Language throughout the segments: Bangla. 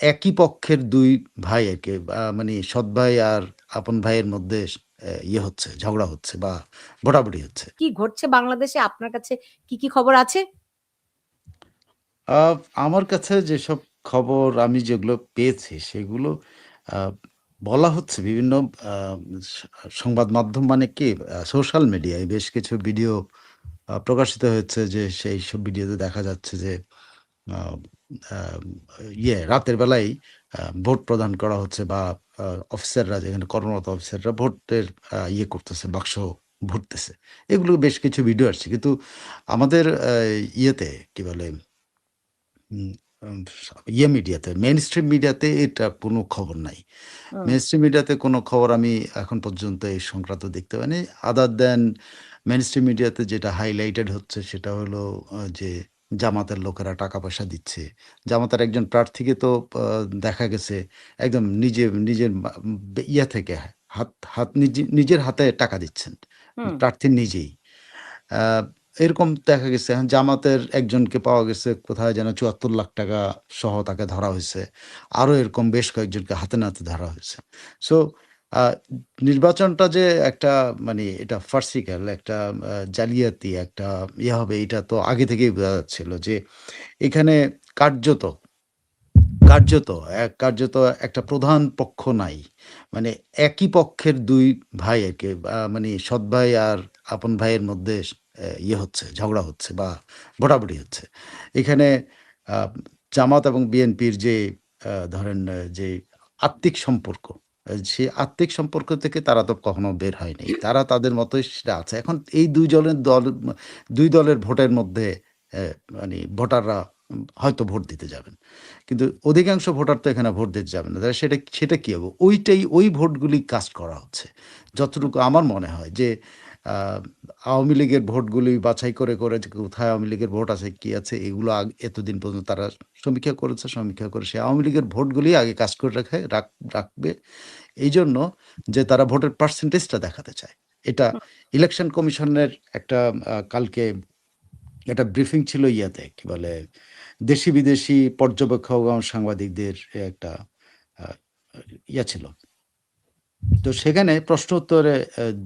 একই পক্ষের দুই ভাই আ মানে সৎ ভাই আর আপন ভাইয়ের মধ্যে ইয়ে হচ্ছে, ঝগড়া হচ্ছে বা ভোটাভুটি হচ্ছে। কি ঘটছে বাংলাদেশে আপনার কাছে কি, কি খবর আছে? আমার কাছে যেসব খবর আমি যেগুলো পেয়েছি সেগুলো বলা হচ্ছে বিভিন্ন সংবাদ মাধ্যম মানে কি সোশ্যাল মিডিয়ায় বেশ কিছু ভিডিও প্রকাশিত হয়েছে যে সেই সব ভিডিওতে দেখা যাচ্ছে যে ইয়ে রাতের বেলায় ভোট প্রদান করা হচ্ছে বা অফিসাররা যেখানে কর্মরত অফিসাররা ভোটের ইয়ে করতেছে, বাক্স ভরতেছে। এগুলো বেশ কিছু ভিডিও আসছে। কিন্তু আমাদের ইয়েতে কি বলে ইয়ে মিডিয়াতে মেইনস্ট্রিম মিডিয়াতে এটা কোনো খবর নাই। মেন মেইনস্ট্রিম মিডিয়াতে কোনো খবর আমি এখন পর্যন্ত এই সংক্রান্ত দেখতে পাইনি। আদার দ্যান মেইনস্ট্রিম মিডিয়াতে যেটা হাইলাইটেড হচ্ছে সেটা হলো যে জামাতের লোকেরা টাকা-পয়সা দিচ্ছে। জামাতের একজন প্রার্থীকে তো দেখা গেছে একদম নিজে নিজের ইয়া থেকে হাত হাত নিজের হাতে টাকা দিচ্ছেন। প্রার্থী নিজেই। এরকম দেখা গেছে এখন জামাতের একজনকে পাওয়া গেছে কোথায় যেন ৳৭৪,০০,০০০ সহ তাকে ধরা হয়েছে আরও এরকম বেশ কয়েকজনকে হাতে নাতে ধরা হয়েছে। সো নির্বাচনটা যে একটা মানে এটা ফার্সিক্যাল একটা জালিয়াতি একটা ইয়ে হবে এটা তো আগে থেকেই বোঝা যাচ্ছিল যে এখানে কার্যত, কার্যত এক কার্যত একটা প্রধান পক্ষ নাই। মানে একই পক্ষের দুই ভাই আ মানে সৎ ভাই আর আপন ভাইয়ের মধ্যে ইয়ে হচ্ছে, ঝগড়া হচ্ছে বা ভোটাভুটি হচ্ছে। এখানে জামাত এবং বিএনপির যে ধরেন যে আত্মিক সম্পর্ক, সেই আত্মিক সম্পর্ক থেকে তারা তো কখনো বের হয়নি। তারা তাদের মতোই সেটা আছে। এখন এই দুই জনের দল, দুই দলের ভোটের মধ্যে মানে ভোটাররা হয়তো ভোট দিতে যাবেন। কিন্তু অধিকাংশ ভোটার তো এখানে ভোট দিতে যাবেন না। সেটা সেটা কি হবে? ওইটাই, ওই ভোটগুলি কাস্ট করা হচ্ছে। যতটুকু আমার মনে হয় যে আওয়ামী লীগের ভোটগুলি বাছাই করে, করে কোথায় আওয়ামী লীগের ভোট আছে, কি আছে এগুলো এতদিন পর্যন্ত তারা সমীক্ষা করেছে। সমীক্ষা করে সেই আওয়ামী লীগের ভোটগুলি আগে কাজ করে রাখে রাখ রাখবে। এইজন্য যে তারা ভোটের পার্সেন্টেজটা দেখাতে চায়। এটা ইলেকশন কমিশনের একটা কালকে একটা ব্রিফিং ছিল ইয়াতে কি বলে দেশি-বিদেশি পর্যবেক্ষক এবং সাংবাদিকদের একটা ইয়া ছিল। তো সেখানে প্রশ্ন উত্তরে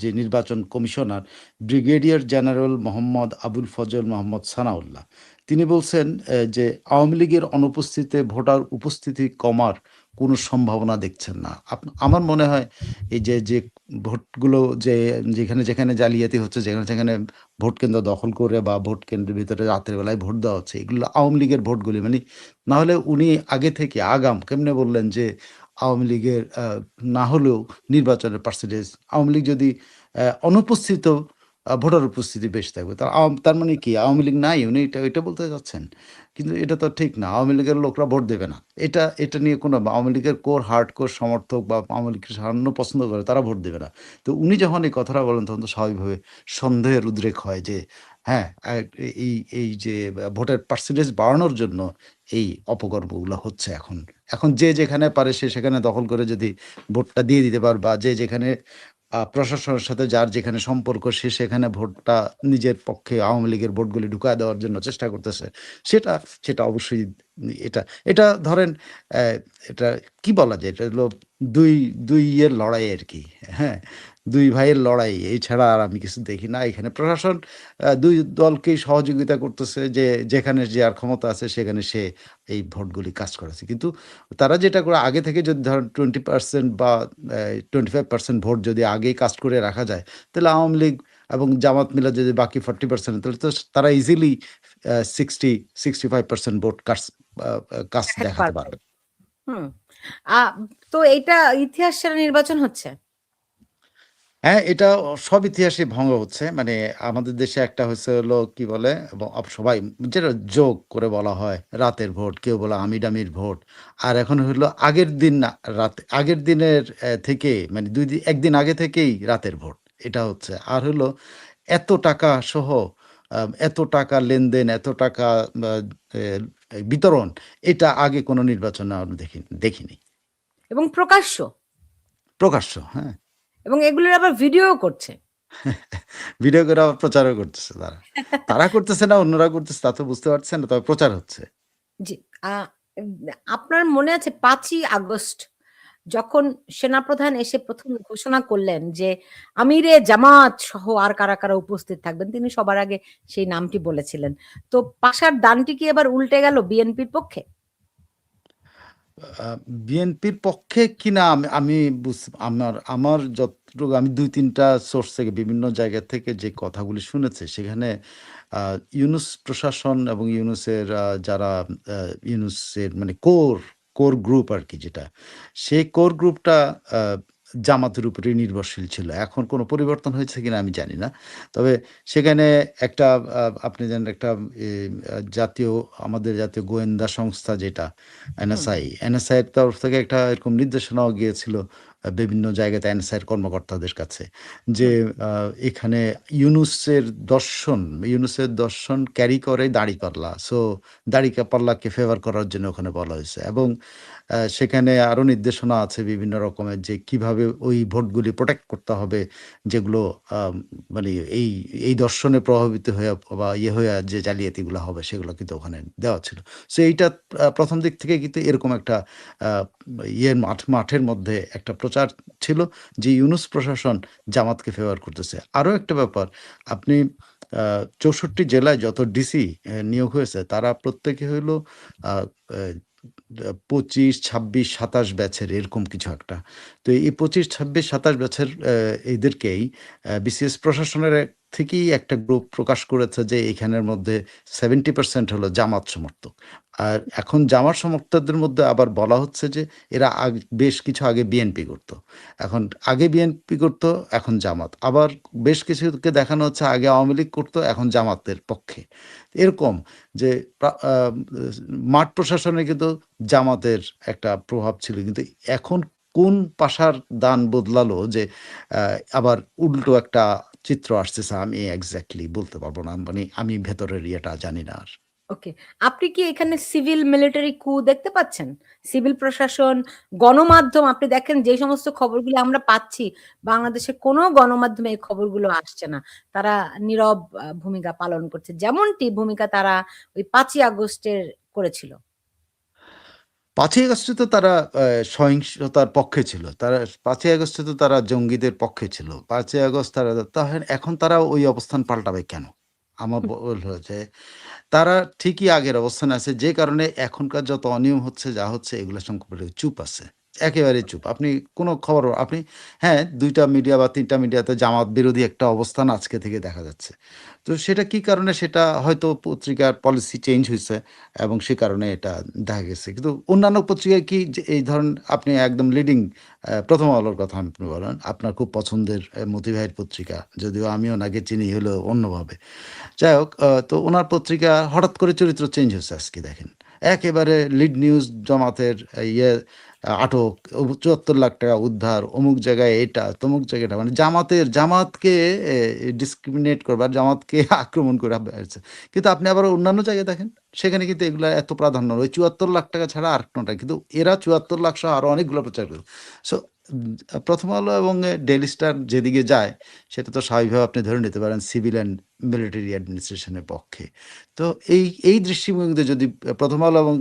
যে নির্বাচন commissioner brigadier general Mohammad Abul Fazal Mohammad Sanaullah তিনি বলছেন যে আওয়ামী লীগের অনুপস্থিতিতে ভোটার উপস্থিতি কমার কোনো সম্ভাবনা দেখছেন না। আমার মনে হয় এই যে, যে ভোটগুলো যে যেখানে, যেখানে জালিয়াতি হচ্ছে, যেখানে, যেখানে ভোট কেন্দ্র দখল করে বা ভোট কেন্দ্রের ভিতরে রাতের বেলায় ভোট দেওয়া হচ্ছে, এগুলো আওয়ামী লীগের ভোটগুলি মানে না হলে উনি আগে থেকে আগাম কেমনে বললেন যে আওয়ামী লীগের না হলেও নির্বাচনের পার্সেন্টেজ আওয়ামী লীগ যদি অনুপস্থিত ভোটার উপস্থিতি বেশি থাকবে। তার তার মানে কি আওয়ামী লীগ নাই, উনি এটা এটা বলতে চাচ্ছেন? কিন্তু এটা তো ঠিক না। আওয়ামী লীগের লোকরা ভোট দেবে না। এটা এটা নিয়ে কোনো আওয়ামী লীগের কোর হার্ড কোর সমর্থক বা আওয়ামী লীগকে সামান্য পছন্দ করে, তারা ভোট দেবে না। তো উনি যখন এই কথাটা বলেন, তখন তো স্বাভাবিকভাবে সন্দেহের উদ্রেক হয় যে হ্যাঁ, এই এই যে ভোটের পার্সেন্টেজ বাড়ানোর জন্য এই অপকর্মগুলো হচ্ছে এখন। এখন যে যেখানে পারে সে সেখানে দখল করে যদি ভোটটা দিয়ে দিতে পারে বা যে যেখানে প্রশাসনের সাথে যার যেখানে সম্পর্ক সে সেখানে ভোটটা নিজের পক্ষে আওয়ামী লীগের ভোটগুলি ঢুকায় দেওয়ার জন্য চেষ্টা করতেছে। সেটা সেটা অবশ্যই এটা এটা ধরেন এটা কি বলা যায়? এটা হলো ২ ২ ইয়ের লড়াই আর কি হ্যাঁ? ২ ভাইয়ের লড়াই। এছাড়া আর আমি কিছু দেখি না। এখানে প্রশাসন দুই ২ দলকেই সহযোগিতা করতেছে যে যেখানে যার ক্ষমতা আছে সেখানে সে এই ভোটগুলি কাজ করেছে। কিন্তু তারা যেটা করে আগে থেকে যদি ধরেন 20% বা অ্যা 25% ভোট যদি আগেই কাস্ট করে রাখা যায়, তাহলে আওয়ামী লীগ এবং জামাত মিলে যদি বাকি 40% তাহলে তো তারা easily sixty sixty five percent vote cast uh cast দেখাতে পারবে। তো এইটা ইতিহাস সেরা নির্বাচন হচ্ছে? হ্যাঁ, এটা সব ইতিহাসে ভঙ্গ হচ্ছে। মানে আমাদের দেশে একটা হইছে হলো কি বলে সবাই যেটা যোগ করে বলা হয় রাতের ভোট, কেউ বলে আমির-আমির ভোট। আর এখন হলো আগের দিন না রাত আগের দিনের থেকে মানে দুই দিন একদিন আগে থেকেই রাতের ভোট। এটা হচ্ছে। আর হলো এত টাকা সহ এত টাকা লেনদেন, এত টাকা বিতরণ এটা আগে কোনো নির্বাচনে আমি দেখি দেখিনি। এবং প্রকাশ্য? প্রকাশ্য, হ্যাঁ। এবং এগুলোর আবার ভিডিও করছে। ভিডিও করে আবার প্রচারও করতেছে তারা। তারা করতেছে না অন্যরা করতেছে তা তো বুঝতে পারছেন না। তবে প্রচার হচ্ছে। জি। আপনার মনে আছে পাঁচই আগস্ট যখন সেনাপ্রধান এসে প্রথম ঘোষণা করলেন যে আমিরে জামাত সহ আর কারা, কারা উপস্থিত থাকবেন তিনি সবার আগে সেই নামটি বলেছিলেন। তো পাশার দানটি কি এবার উল্টে গেল বিএনপির পক্ষে? বিএনপির পক্ষে কিনা আমি আমার আমার যতটুকু আমি দুই তিনটা সোর্স থেকে বিভিন্ন জায়গা থেকে যে কথাগুলি শুনেছে সেখানে ইউনুস প্রশাসন এবং ইউনুসের যারা ইউনুসের মানে কোর, কোর গ্রুপ আর কি যেটা। সেই কোর গ্রুপটা জামাতের উপরে নির্ভরশীল ছিল। এখন কোনো পরিবর্তন হয়েছে কিনা আমি জানি না। তবে সেখানে একটা আপনি জানেন একটা জাতীয় আমাদের জাতীয় গোয়েন্দা সংস্থা যেটা এনএসআই, এনএসআই এর তরফ থেকে একটা এরকম নির্দেশনাও গিয়েছিল বিভিন্ন জায়গাতে এর কর্মকর্তাদের কাছে। যে এখানে ইউনুসের দর্শন, ইউনুসের দর্শন ক্যারি করে দাড়িপাল্লা। সো দাড়িপাল্লাকে ফেভার করার জন্য ওখানে বলা হয়েছে। এবং সেখানে আরও নির্দেশনা আছে বিভিন্ন রকমের যে কীভাবে ওই ভোটগুলি প্রোটেক্ট করতে হবে যেগুলো মানে এই, এই দর্শনে প্রভাবিত হয়ে বা ইয়ে হয়ে যে জালিয়াতিগুলো হবে সেগুলো কিন্তু ওখানে দেওয়া ছিল। সো এইটা প্রথম দিক থেকে কিন্তু এরকম একটা ইয়ের মাঠ মাঠের মধ্যে একটা প্রচার ছিল যে ইউনুস প্রশাসন জামাতকে ফেভার করতেছে। আরও একটা ব্যাপার আপনি চৌষট্টি জেলায় যত ডিসি নিয়োগ হয়েছে তারা প্রত্যেকে হইল পঁচিশ ছাব্বিশ সাতাশ ২৫, ২৬, ২৭ ব্যাচের এরকম কিছু একটা। তো এই ২৫, ২৬, ২৭ ব্যাচের এদেরকেই বিসিএস প্রশাসনের থেকেই একটা গ্রুপ প্রকাশ করেছে যে এখানের মধ্যে 70% হলো জামাত সমর্থক। আর এখন জামাত সমর্থকদের মধ্যে আবার বলা হচ্ছে যে এরা বেশ কিছু আগে বিএনপি করত। এখন আগে বিএনপি করত, এখন জামাত। আবার বেশ কিছুকে দেখানো হচ্ছে আগে আওয়ামী লীগ করতো এখন জামাতের পক্ষে। এরকম যে মাঠ প্রশাসনে কিন্তু জামাতের একটা প্রভাব ছিল। কিন্তু এখন কোন পাশার দান বদলালো যে আবার উল্টো একটা চিত্র আসতেছে আমি এক্সাক্টলি বলতে পারব না। মানে আমি ভেতরের ইয়েটা জানি না আর। ওকে। আপনি কি এখানে সিভিল মিলিটারি কু দেখতে পাচ্ছেন? সিভিল প্রশাসন, গণমাধ্যম আপনি দেখেন যে সমস্ত খবরগুলো আমরা পাচ্ছি, বাংলাদেশের কোন গণমাধ্যমে এই খবরগুলো আসছে না। তারা নীরব ভূমিকা পালন করছে। যেমনটি ভূমিকা তারা ওই পাঁচই আগস্টের করেছিল। ৫ই আগস্টে তো তারা সহিংসতার পক্ষে ছিল। তারা পাঁচই আগস্টে তো তারা জঙ্গিদের পক্ষে ছিল। পাঁচই আগস্ট তারা তাহলে এখন তারা ওই অবস্থান পাল্টাবে কেন? আমার হয়েছে হচ্ছে তারা ঠিকই আগের অবস্থানে আছে। যে কারণে এখনকার যত অনিয়ম হচ্ছে, যা হচ্ছে এগুলো সম্পর্কে চুপ আছে। একেবারেই চুপ। আপনি কোন খবর, আপনি হ্যাঁ দুইটা মিডিয়া বা তিনটা মিডিয়াতে জামাত বিরোধী একটা অবস্থান আজকে থেকে দেখা যাচ্ছে। তো সেটা কি কারণে সেটা হয়তো পত্রিকার পলিসি চেঞ্জ হয়েছে এবং সে কারণে এটা দেখা গেছে। কিন্তু অন্যান্য পত্রিকায় কি এই ধরনের আপনি একদম লিডিং প্রথম আলোর কথা আপনি বলেন। আপনার খুব পছন্দের এ মতি ভাইয়ের পত্রিকা। যদিও আমি ওনাকে চিনি হলো অন্যভাবে। যাই হোক তো ওনার পত্রিকা হঠাৎ করে চরিত্র চেঞ্জ হয়েছে আজকে দেখেন। একেবারে লিড নিউজ জমাতের ইয়ে আটক, ৭৪ লাখ টাকা উদ্ধার, অমুক জায়গায় এটা, তমুক জায়গাটা মানে জামাতের জামাতকে ডিসক্রিমিনেট করবার, জামাতকে আক্রমণ করা হয়েছে। কিন্তু আপনি আবার অন্যান্য জায়গায় দেখেন, সেখানে কিন্তু এগুলো এত প্রাধান্য ওই ৭৪ লাখ টাকা ছাড়া আর কোনটা কিন্তু এরা ৭৪ লাখ সহ আরও অনেকগুলো প্রচার করে। সো ১ম আলো এবং এ ডেইলি স্টার যেদিকে যায় সেটা তো স্বাভাবিকভাবে আপনি ধরে নিতে পারেন সিভিল অ্যান্ড মিলিটারি অ্যাডমিনিস্ট্রেশনের পক্ষে। তো এই, এই দৃষ্টিভঙ্গিতে যদি প্রথম আলো এবং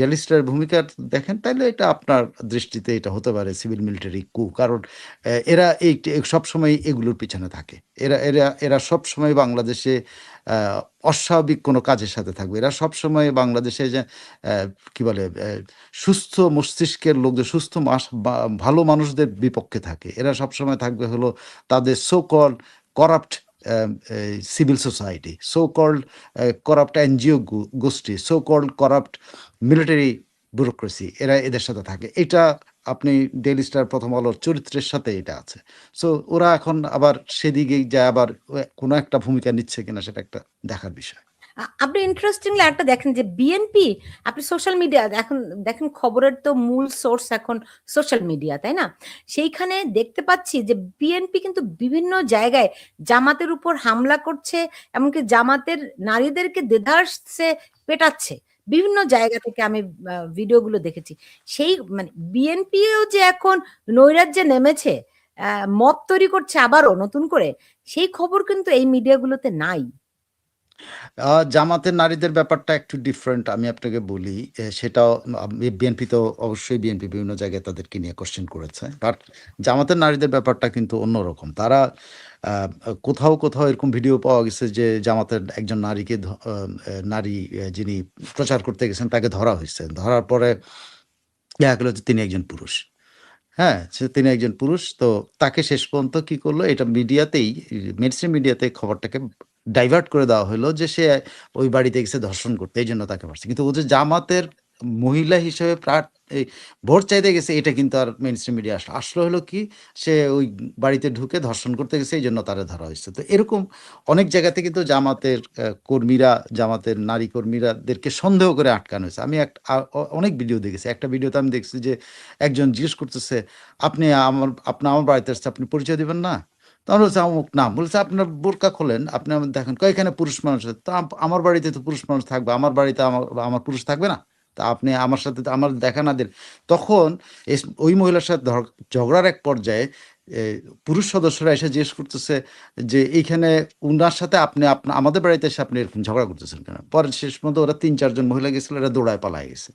ডেলি স্টারের ভূমিকা দেখেন তাহলে এটা আপনার দৃষ্টিতে এটা হতে পারে সিভিল মিলিটারি কু। কারণ এরা এই সবসময় এগুলোর পিছনে থাকে। এরা এরা এরা সবসময় বাংলাদেশে অস্বাভাবিক কোনো কাজের সাথে থাকবে। এরা সবসময় বাংলাদেশে যে কি বলে সুস্থ মস্তিষ্কের লোকদের সুস্থ ভালো মানুষদের বিপক্ষে থাকে। এরা সবসময় থাকবে হলো তাদের so call corrupt civil society, so called corrupt NGO গোষ্ঠী, so called corrupt military bureaucracy এরা এদের সাথে থাকে। এটা আপনি ডেইলি স্টার প্রথম আলোর চরিত্রের সাথে এটা আছে। সো ওরা এখন আবার সেদিকেই যায় আবার কোনো একটা ভূমিকা নিচ্ছে কিনা সেটা একটা দেখার বিষয়। আপনি ইন্টারেস্টিংলি একটা দেখেন যে বিএনপি আপনি সোশ্যাল মিডিয়া এখন দেখেন খবরের তো মূল সোর্স এখন সোশ্যাল মিডিয়া, তাই না? সেইখানে দেখতে পাচ্ছি যে বিএনপি কিন্তু বিভিন্ন জায়গায় জামাতের উপর হামলা করছে, এমনকি জামাতের নারীদেরকে দেদারসে পেটাচ্ছে। বিভিন্ন জায়গা থেকে আমি ভিডিওগুলো দেখেছি। সেই মানে বিএনপিও যে এখন নৈরাজ্যে নেমেছে, মত তৈরি করছে আবারও নতুন করে, সেই খবর কিন্তু এই মিডিয়াগুলোতে নাই। জামাতের নারীদের ব্যাপারটা একটু ডিফারেন্ট আমি আপনাকে বলি। সেটাও বিএনপি তো অবশ্যই বিএনপি বিভিন্ন জায়গায় তাদেরকে নিয়ে কোশ্চেন করেছে। বাট জামাতের নারীদের ব্যাপারটা কিন্তু অন্যরকম। তারা কোথাও, কোথাও এরকম ভিডিও পাওয়া গেছে যে জামাতের একজন নারীকে নারী যিনি প্রচার করতে গেছেন তাকে ধরা হইছে। ধরার পরে দেখা গেল যে তিনি একজন পুরুষ। হ্যাঁ? তিনি একজন পুরুষ। তো তাকে শেষ পর্যন্ত কি করল এটা মিডিয়াতেই মেডিসিন মিডিয়াতে খবরটাকে ডাইভার্ট করে দেওয়া হলো যে সে ওই বাড়িতে গেছে ধর্ষণ করতে। এই জন্য তাকে মারছে। কিন্তু ও যে জামাতের মহিলা হিসেবে ভোট চাইতে গেছে এটা কিন্তু আর মেইনস্ট্রিম মিডিয়া আসলো আসলো হলো কি? সে ওই বাড়িতে ঢুকে ধর্ষণ করতে গেছে এই জন্য তারে ধরা হয়েছে তো এরকম অনেক জায়গাতে কিন্তু জামাতের কর্মীরা, জামাতের নারী কর্মীরাদেরকে সন্দেহ করে আটকানো হয়েছে আমি এক অনেক ভিডিও দেখেছি। একটা ভিডিওতে আমি দেখছি যে একজন জিজ্ঞেস করতেছে, "আপনি আমার আপনার আমার বাড়িতে আসছেন, আপনি পরিচয় দিবেন না?" তখন বলছে অমুক। বলছে, "আপনার বোরকা খোলেন, আপনি আমাকে দেখেন।" কয়, "এখানে পুরুষ মানুষ আছে।" "তো আমার বাড়িতে তো পুরুষ মানুষ থাকবে। আমার বাড়িতে আমা আমার পুরুষ থাকবে না? তা আপনি আমার সাথে আমার দেখা না দেন।" তখন ওই মহিলার সাথে ঝগড়ার এক পর্যায়ে পুরুষ সদস্যরা এসে জিজ্ঞেস করতেছে যে, "এইখানে উনার সাথে আপনি আপনা আমাদের বাড়িতে এসে আপনি এরকম ঝগড়া করতেছেন কেন?" পরে শেষ পর্যন্ত ওরা তিন চারজন মহিলা গেছিল, এরা দৌড়ায় পালায় গেছে।